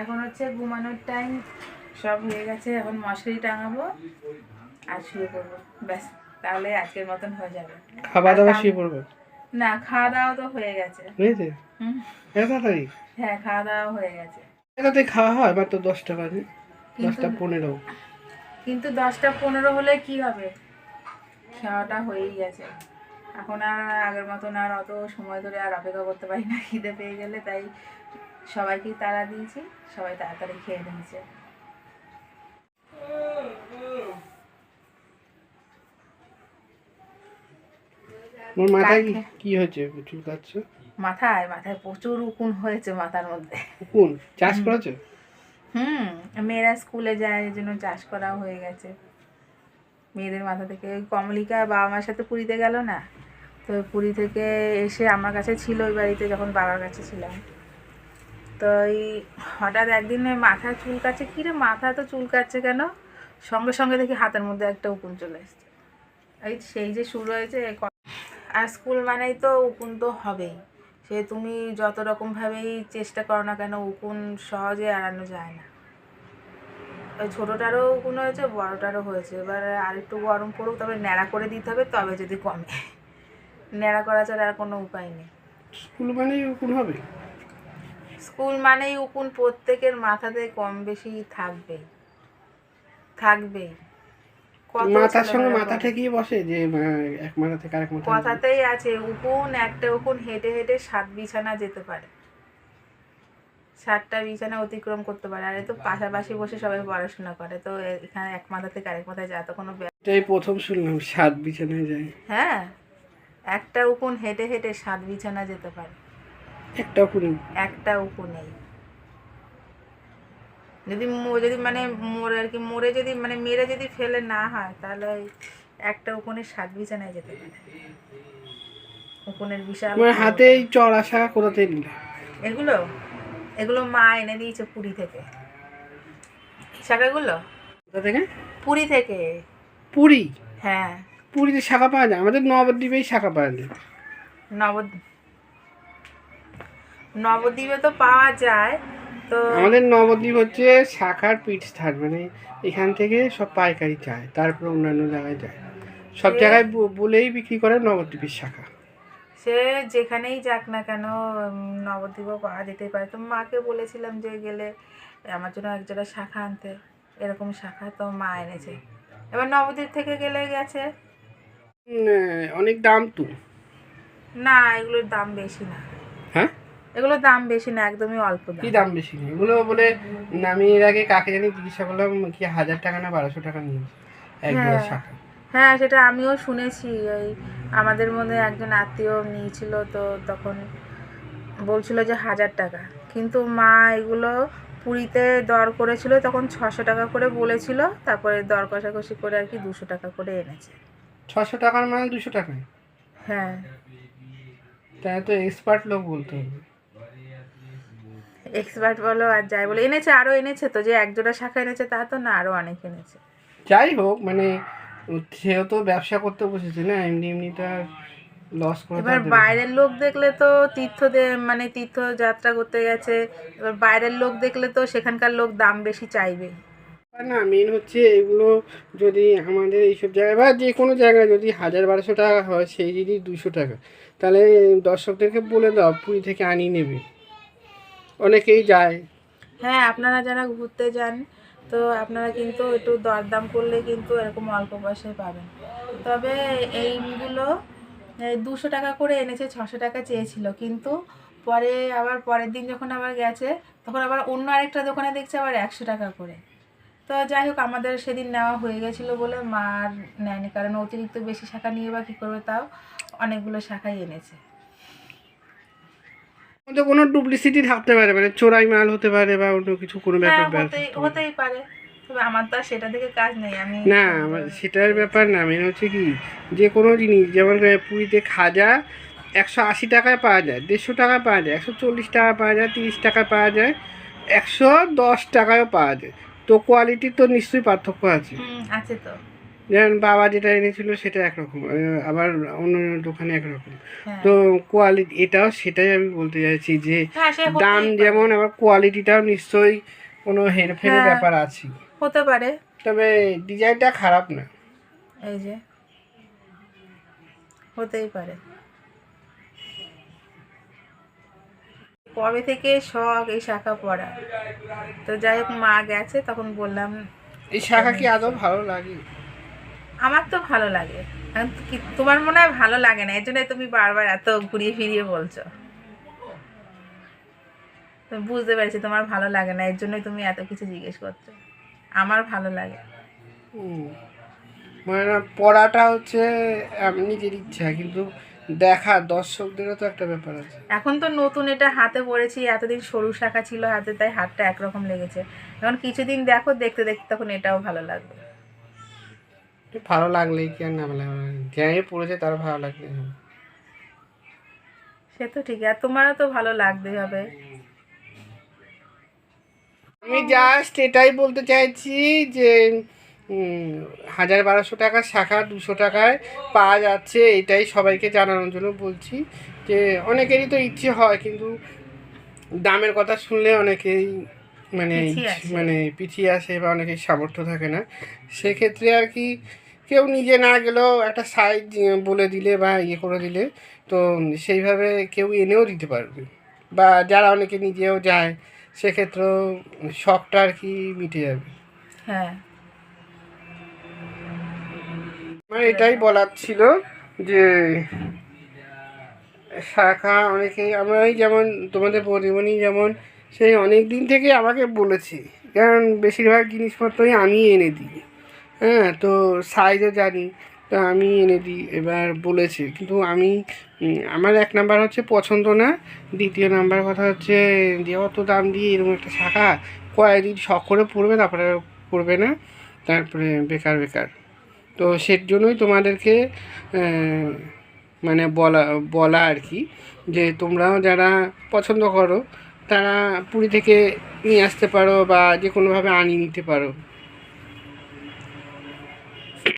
এখন হচ্ছে ঘুমানোর টাইম সব হয়ে গেছে এখন মশারি টাঙাবো আর শুয়ে পড়ব। ব্যাস তাহলে আজকের মতন হয়ে যাবে। খাওয়া দাওয়া শুয়ে পড়বে? না খাওয়া দাওয়া তো হয়ে গেছে। এত তাড়াতাড়ি? হ্যাঁ খাওয়া দাওয়া হয়ে গেছে। তাড়াতাড়ি খাওয়া হয়? এবার তো দশটা বাজে। দশটা পনেরো। কিন্তু দশটা পনেরো হলে কি হবে? খাওয়াটা হয়েই গেছে। এখন আর আগের মতন আর অত সময় ধরে আর অপেক্ষা করতে পারি না খিদে পেয়ে গেলে তাই সবাইকেই তাড়া দিয়েছি সবাই তাড়াতাড়ি খেয়ে নিয়েছে। মোর মাথায় কি- হয়েছে? চুল কাটছে? মাথায় মাথায় প্রচুর উকুন হয়েছে মাথার মধ্যে। কোন চাষ করেছে? হুম মেয়েরা স্কুলে যায় এই জন্য চাষ করা হয়ে গেছে। মেয়েদের মাথা থেকে ওই কমলিকা বাবা মার সাথে পুরীতে গেল না? তো পুরী থেকে এসে আমার কাছে ছিল ওই বাড়িতে যখন বাবার কাছে ছিলাম। তো এই হঠাৎ একদিন ওই মাথা চুল কাচ্ছে কী রে মাথা তো চুল কাচ্ছে কেন? সঙ্গে সঙ্গে দেখি হাতের মধ্যে একটা উকুন চলে এসছে। এই সেই যে শুরু হয়েছে আর স্কুল মানেই তো উকুন তো হবেই। সে তুমি যত রকমভাবেই চেষ্টা করো না কেন, উকুন সহজে এড়ানো যায় না। ওই ছোটোটারও উকুন হয়েছে, বড়টারও হয়েছে। এবার আর একটু গরম পড়ুক, তবে ন্যাড়া করে দিতে হবে, তবে যদি কমে। ন্যাড়া করা ছাড়া আর কোনো উপায় নেই। স্কুল মানেই উকুন হবে। স্কুল মানেই উকুন প্রত্যেকের মাথাতে কম বেশি থাকবেই। থাকবেই। কত মাথার সঙ্গে মাথা। ঠেকিয়ে বসে যে এক মাথা থেকে আরেক মাথা কথাতেই আছে উকুন একটা উকুন হেঁটে হেঁটে সাত বিছানা যেতে পারে। সাতটা বিছানা অতিক্রম করতে পারে। আর এ তো পাশাপাশি বসে সবাই পড়াশোনা করে। তো এখানে এক মাথা থেকে আরেক মাথায় যা তো কোনো এটাই প্রথম শুনলাম সাত বিছানায় যায়। হ্যাঁ একটা উকুন হেঁটে হেঁটে সাত বিছানা যেতে পারে। একটাও কোন একটা উকুনেই যদি ম- যদি মানে মরে আর কি মরে যদি মানে মেরে যদি ফেলে না হয় তাহলে একটা উকুনের সাত বিছানায় যেতে পারে। উকুনের বিশাল আমার হাতে চড়া শাখা কোথাতে নিলে এগুলো? এগুলো মা এনে দিয়েছে পুরী থেকে। শাখাগুলো? কোথা থেকে? পুরী থেকে। পুরী? হ্যাঁ। পুরীতে শাখা পাওয়া যায়? আমাদের নবদ্বীপেই শাখা পাওয়া যায়। নবদ নবদ্বীপে তো পাওয়া যায় তো আমাদের নবদ্বীপ হচ্ছে শাখার পীঠস্থান মানে এখান থেকে সব পাইকারি যায় তারপর অন্যান্য জায়গায় যায়। সব জায়গায় বলেই বিক্রি করে নবদ্বীপের শাখা। সে যেখানেই যাক না কেন নবদ্বীপও পাওয়া যেতেই পারে। তো মাকে বলেছিলাম যে গেলে আমার জন্য এক জায়গায় শাখা আনতে এরকম শাখা তো মা এনেছে। এবার নবদ্বীপ থেকে গেলে গেছে? অনেক দাম তো। না এগুলোর দাম বেশি না। হ্যাঁ? এগুলোর দাম বেশি না একদমই অল্প দাম। কি দাম বেশি? নেই এগুলো বলে আমি এর আগে কাকে জানি জিজ্ঞাসা করলাম কি হাজার টাকা না বারোশো টাকা নিয়েছে? এক হ্যাঁ। শাখা। হ্যাঁ সেটা আমিও শুনেছি। ওই আমাদের মধ্যে একজন আত্মীয় নিয়েছিল তো তখন বলছিল যে হাজার টাকা। কিন্তু মা এগুলো পুরীতে দর করেছিল তখন ছশো টাকা করে বলেছিল তারপরে দর কষাকষি করে আর কি দুশো টাকা করে এনেছে। ছশো টাকার মাল দুশো টাকা হ্যাঁ। তাই তো এক্সপার্ট লোক বলতে হবে। এক্সপার্ট বলো আর যাই বলো। এনেছে আরও এনেছে তো যে এক জোড়া শাখা এনেছে তা তো না আরও অনেক এনেছে। যাই হোক মানে সেও তো ব্যবসা করতে বসেছে না এমনি এমনি তো আর লস করে এবার। বাইরের লোক দেখলে তো তীর্থ মানে তীর্থযাত্রা করতে গেছে এবার বাইরের লোক দেখলে তো সেখানকার লোক দাম বেশি চাইবে। না মেন হচ্ছে এগুলো যদি আমাদের এইসব জায়গায় বা যে কোনো জায়গায় যদি হাজার বারোশো টাকা হয় সেই যদি দুশো টাকা। তাহলে দর্শকদেরকে বলে দাও পুরী থেকে আনিয়ে নেবে। অনেকেই যায়। হ্যাঁ আপনারা যারা ঘুরতে যান, তো আপনারা কিন্তু একটু দরদাম করলে কিন্তু এরকম অল্প পয়সায় পাবেন। তবে এইগুলো দুশো টাকা করে এনেছে, ছশো টাকা চেয়েছিল। কিন্তু পরে, আবার পরের দিন যখন আবার গেছে, তখন আবার অন্য আরেকটা দোকানে দেখছে আবার একশো টাকা করে। তো যাই হোক, আমাদের সেদিন নেওয়া হয়ে গেছিল বলে মার নেয়নি, কারণ অতিরিক্ত বেশি শাখা নিয়ে বা কী করবে তাও অনেকগুলো শাখাই এনেছে। ওদের কোনো ডুপ্লিসিটি থাকতে পারে মানে চোরাই মাল হতে পারে বা অন্য কিছু কোনো হ্যাঁ ব্যাপার ব্যাপার হতেই পারে। তবে আমার তো সেটা থেকে কাজ নেই আমি না আমার সেটার ব্যাপার না মেন হচ্ছে কি যে কোনো জিনিস যেমন পুরীতে খাজা একশো আশি টাকায় পাওয়া যায় দেড়শো টাকায় পাওয়া যায় একশো চল্লিশ টাকা পাওয়া যায় তিরিশ টাকায় পাওয়া যায় একশো দশ টাকায়ও পাওয়া যায়। তো কোয়ালিটির তো নিশ্চয়ই পার্থক্য আছে। আছে তো। যেমন বাবা যেটা এনেছিল সেটা একরকম আবার অন্য দোকানে একরকম। হ্যাঁ। তো কোয়ালিটি এটাও সেটাই আমি বলতে চাইছি যে হ্যাঁ দাম যেমন আবার কোয়ালিটিটাও নিশ্চয়ই কোনো হেরফেরের হ্যাঁ। ব্যাপার আছে। হতে পারে। তবে ডিজাইনটা খারাপ না। এই যে হতেই পারে। কবে থেকে শখ এই শাখা পড়া তো যাই হোক মা গেছে তখন বললাম এই শাখা কি আদৌ ভালো লাগে? আমার তো ভালো লাগে। তোমার মনে হয় ভালো লাগে না এর জন্য তুমি বারবার এত ঘুরিয়ে ফিরিয়ে বলছো। তুমি বুঝতে পেরেছি তোমার ভালো লাগে না এর জন্যই তুমি এত কিছু জিজ্ঞেস করছ। আমার ভালো লাগে। মানে পড়াটা হচ্ছে নিজের ইচ্ছা কিন্তু দেখা দর্শকদেরও তো একটা ব্যাপার আছে। এখন তো নতুন এটা হাতে পড়েছি এতদিন সরু শাখা ছিল হাতে তাই হাতটা একরকম লেগেছে। এখন কিছুদিন দেখো দেখতে দেখতে তখন এটাও ভালো লাগবে। ভালো লাগলেই কি আর না ভালো লাগবে যাই পড়েছে তার ভালো লাগলে সে তো ঠিক আর তোমারও তো ভালো লাগতে হবে। আমি জাস্ট এটাই বলতে চাইছি যে হাজার বারোশো টাকার শাখা দুশো টাকায় পাওয়া যাচ্ছে এটাই সবাইকে জানানোর জন্য বলছি যে অনেকেরই তো ইচ্ছে হয় কিন্তু দামের কথা শুনলে অনেকেই মানে মানে পিছিয়ে আসে বা অনেকের সামর্থ্য থাকে না সেক্ষেত্রে আর কি কেউ নিজে না গেলেও একটা সাইজ বলে দিলে বা ইয়ে করে দিলে তো সেইভাবে কেউ এনেও দিতে পারবে। বা যারা অনেকে নিজেও যায় সেক্ষেত্রেও শখটা আর কি মিটে যাবে। হ্যাঁ। আমার এটাই বলার ছিল যে শাখা অনেকেই আমরাই যেমন তোমাদের পরিমণি যেমন সেই অনেক দিন থেকে আমাকে বলেছে। কারণ বেশিরভাগ জিনিসপত্রই আমি এনে দিই। হ্যাঁ তো সাইজও জানি, তো আমি এনে দিই। এবার বলেছে, কিন্তু আমি আমার এক নাম্বার হচ্ছে পছন্দ না। দ্বিতীয় নাম্বার কথা হচ্ছে, যে অত দাম দিয়ে এরকম একটা শাখা কয়েকদিন শখ করে পড়বে, তারপরে পড়বে না। তারপরে বেকার বেকার। তো সের জন্যই তোমাদেরকে মানে বলা বলা আর কি, যে তোমরাও যারা পছন্দ করো তারা পুরী থেকে নিয়ে আসতে পারো বা যে কোনোভাবে আনিয়ে নিতে পারো।